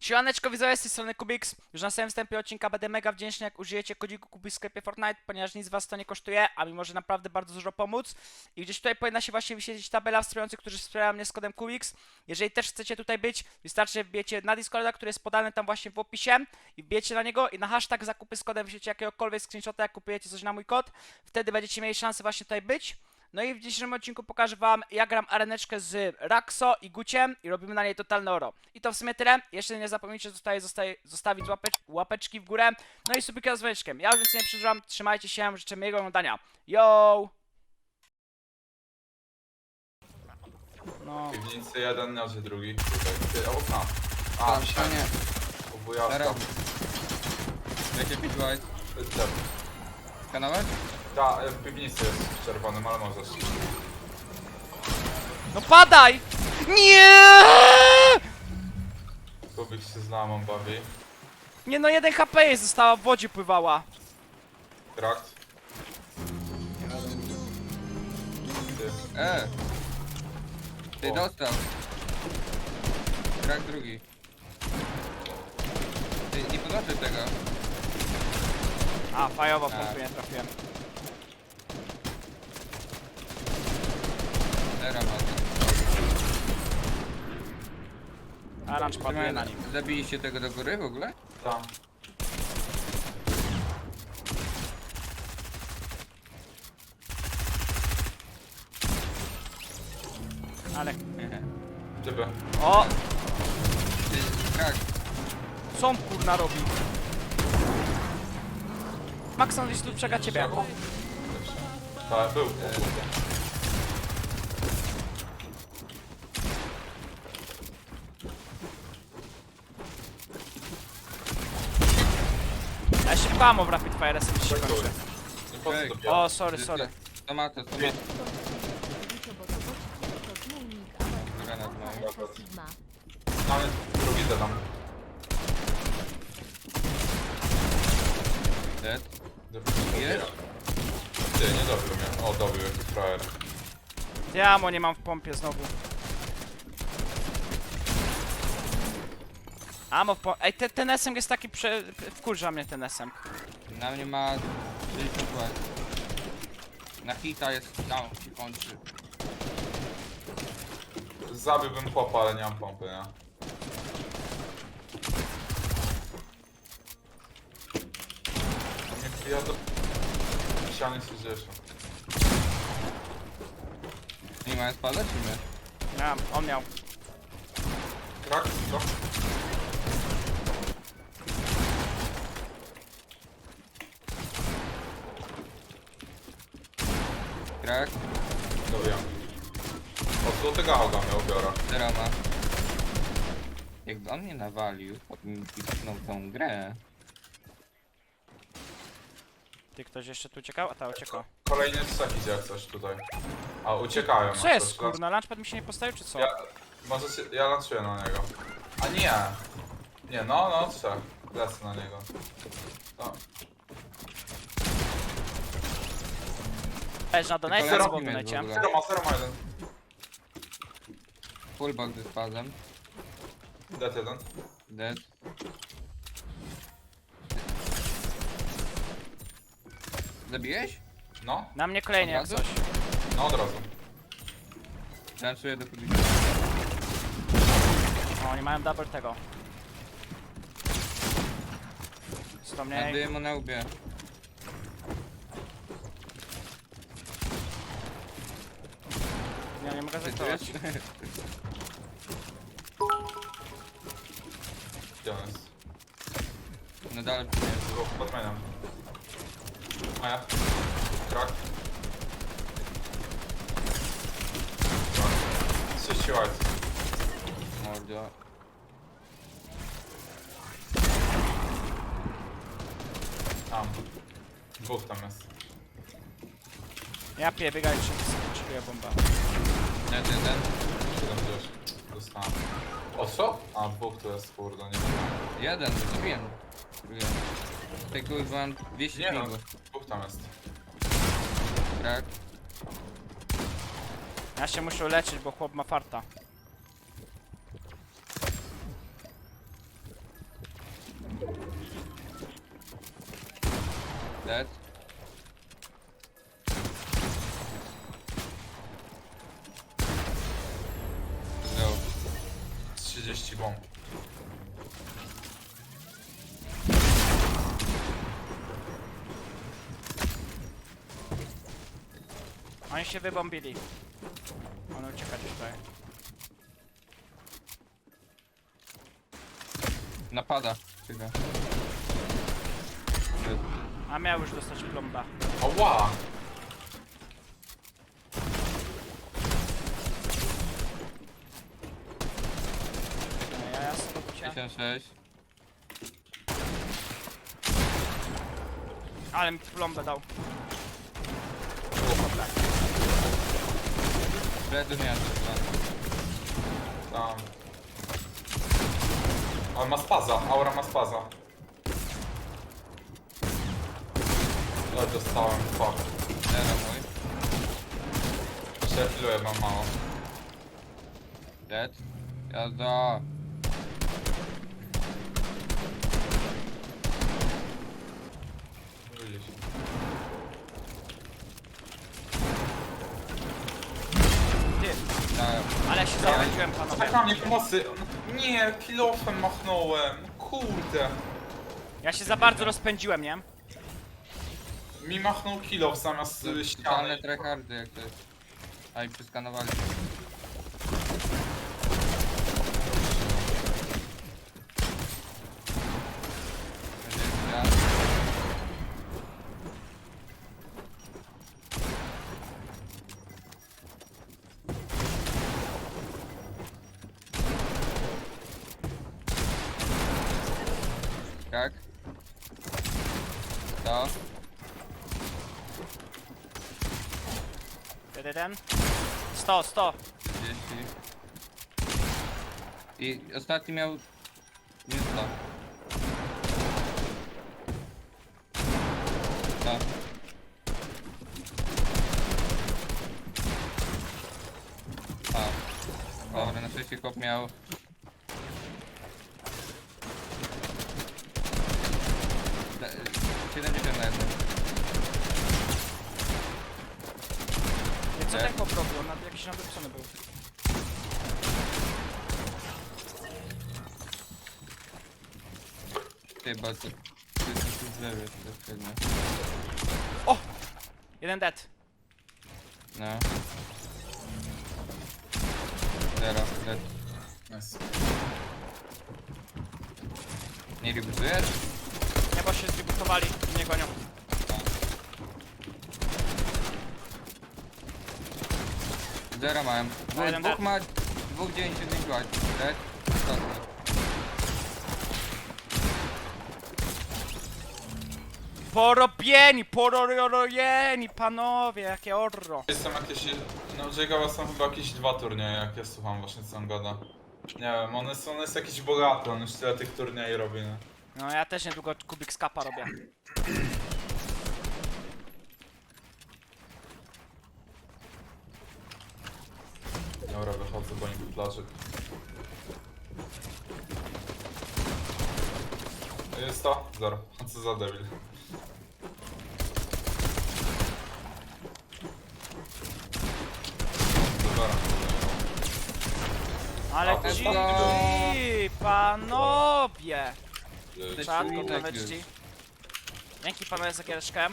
Siemaneczko widzowie, z tej strony Kubix. Już na samym wstępie odcinka będę mega wdzięczny, jak użyjecie kodziku Kubix w sklepie Fortnite, ponieważ nic was to nie kosztuje, a mi może naprawdę bardzo dużo pomóc. I gdzieś tutaj powinna się właśnie wyświetlić tabela wspierających, którzy wspierają mnie z kodem Kubix. Jeżeli też chcecie tutaj być, wystarczy wbijecie na Discorda, który jest podany tam właśnie w opisie i wbijecie na niego i na hashtag zakupy z kodem wyślecie jakiegokolwiek screenshota, jak kupujecie coś na mój kod. Wtedy będziecie mieli szansę właśnie tutaj być. No i w dzisiejszym odcinku pokażę wam, jak gram areneczkę z Raxo i Guciem i robimy na niej totalne oro. I to w sumie tyle. Jeszcze nie zapomnijcie tutaj zostaje, zostawić łapecz, łapeczki w górę. No i subika z dzwoneczkiem. Ja już więcej nie przedłużam. Trzymajcie się, życzę miłego oglądania. Yo! No, Piwnicy jeden, noży drugi. Tutaj. Ty, obok nas. A, Tam, myślałem, nie. u wujaszka. Teraz. Jakie? Czerw. Kanałek? Ta, e, w piwnicy jest w czerwonym, ale możesz. no padaj! Nie! Kubik się z lamą bawi. Nie no, jeden HP jej została, w wodzie pływała. Trakt. Ty. E! Ty O. dostał. Krak drugi. Ty nie podnoszę tego. A, fajowo A. punktu nie trafiłem. Zera ma. Arancz paduje na nim. Zabiliście tego do góry w ogóle? Tam. Ale... Nie. Typy. O! Ty, krak. Co on kurna robi? Maxon gdzieś tu przega ciebie. Tak, był. Ja się pamo w Rapid Fire sobie się kończy. To? O, sorry, sorry. ty- Tomato, tomato. Granat mam. Sigma. Mamy drugi dedam. Dead. Jest? Ty, nie dobił mnie. O, dobił jakiś frajer. Diamo nie mam w pompie znowu. Amo w pompie. Ej, te, ten SM jest taki prze... Wkurza mnie ten SM. Na mnie ma 60 white. Na hita jest down, się kończy. Zabiłbym chłopa, ale nie mam pompy, nie? Niech ja do... Ściany się cieszę. Nie mają spadać czy nie? Miałem, on miał. Krak, co? Krak. Dobiłem. Od złotego hoga miał biorę. Zera ma. Jakby on mnie nawalił, potem mi pisnął tą grę. Ty ktoś jeszcze tu uciekał? A ta uciekła. Kolejny idzie jak coś tutaj. A uciekają. Co jest coś. kurna? Launchpad mi się nie postawił czy co? Ja, może się, ja lansuję na niego. A nie! Nie, no, no, trzech. Lecę na niego. No. Leż na donate, Zero w minut w donate? ogóle. Zero ma, zero ma jeden. Full box ze spadem. Dead jeden. Dead. Zabiłeś? No, Na mnie kolejnie jak Od coś. razu? no od razu. Lansuję do publiki. O, oni mają double tego. 100 mniej. Mu na łbie. Ja nie mogę Ty tu zaktować. jest? Gdzie on jest? No dalej. Było pod mainem. A ja. Krak. Krak. 30 white. Mordo. Tam. Dwóch tam jest. Ja piję, biegaj, Dziękuję, bomba. Nie, nie, nie. Siedem gdzieś. Dostałem. O co? A, dwóch tu jest, kurde, nie wiem. Jeden, zrobiłem. Zrobiłem. Tego mam 200 Nie no, pingu. dwóch tam jest. Tak. Ja się muszę leczyć, bo chłop ma farta. Dead. 30 bomb. Oni się wybombili. One uciekać tutaj. Napada. Chyba. A miał już dostać plomba. Ała! 26. Ale mi plombę dał. Według mnie Tam. On ma spaza, aura ma spaza. Ale dostałem, fuck. Zero mój. Jeszcze chwiluję, mam mało. Dead. Jazda. Ale się zawróciłem panowie. Tak na mnie pomocy! Nie, kilofem machnąłem. Kurde. Ja się za bardzo rozpędziłem, nie? Mi machnął kilof zamiast y, Totalne ściany. tryhardy jak to jest. A i przeskanowali. Dwadzieścia. Tak. To. Jeden. 100, 100. 30. I ostatni miał... Nie 100. To. A. Dobra, na szczęście kop miał... Nie, co Tak. tak poprobił? On jakiś nawrócony był. Ty, bo to... Ty jesteś tu w lewie, to jest pewne. Jeden dead. No. Zero, dead. Nice. Nie ribuzujesz? Nie, bo się zrebootowali. Nie gonią. Zero mam. Dwóch, jeden dwóch dead. ma... Dwóch 99 white. Dead. Ostatni. Porobieni, pororojeni, panowie, jakie orro. Jestem jakieś... No Jagowa są chyba jakieś dwa turnieje, jak ja słucham właśnie co on gada. Nie wiem, on jest, on jest jakiś bogaty, on już tyle tych turniej robi, nie? No ja też niedługo kubik z kapa robię. Dobra, wychodzę, bo nie plaży. Jest to? Zero. Co za debil. Dobra. Ale A, ci, panowie. Czad, Czujnik gotowe już. czci. Dzięki panowie za giereczkę.